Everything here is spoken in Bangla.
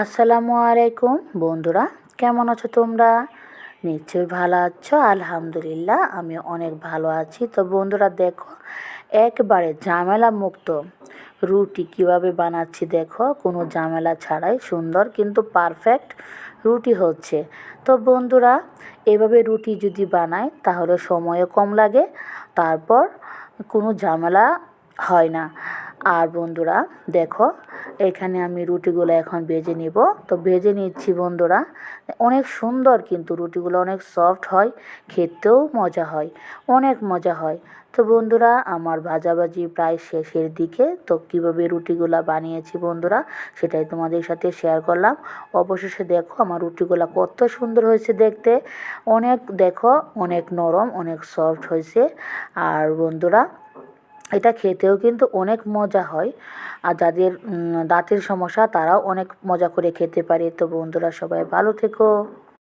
আসসালামু আলাইকুম বন্ধুরা, কেমন আছো তোমরা? নিশ্চয়ই ভালো আছো, আলহামদুলিল্লাহ, আমি অনেক ভালো আছি। তো বন্ধুরা দেখো, একবারে ঝামেলা মুক্ত রুটি কীভাবে বানাচ্ছি দেখো, কোনো ঝামেলা ছাড়াই সুন্দর কিন্তু পারফেক্ট রুটি হচ্ছে। তো বন্ধুরা, এভাবে রুটি যদি বানাই তাহলে সময়ও কম লাগে, তারপর কোনো ঝামেলা হয় না। আর বন্ধুরা, দেখো, এখানে আমি রুটিগুলো এখন ভেজে নিব। তো ভেজে নিচ্ছি বন্ধুরা, অনেক সুন্দর কিন্তু রুটিগুলো, অনেক সফট হয়, খেতেও মজা হয়, অনেক মজা হয়। তো বন্ধুরা, আমার ভাজাভাজি প্রায় শেষের দিকে। তো কীভাবে রুটিগুলো বানিয়েছি বন্ধুরা, সেটাই তোমাদের সাথে শেয়ার করলাম। অবশেষে দেখো, আমার রুটিগুলো কত সুন্দর হয়েছে দেখতে। অনেক, দেখো, অনেক নরম, অনেক সফট হয়েছে। আর বন্ধুরা এটা খেতেও কিন্তু অনেক মজা হয়। আর যাদের দাঁতের সমস্যা তারাও অনেক মজা করে খেতে পারে। তো বন্ধুরা সবাই ভালো থেকো।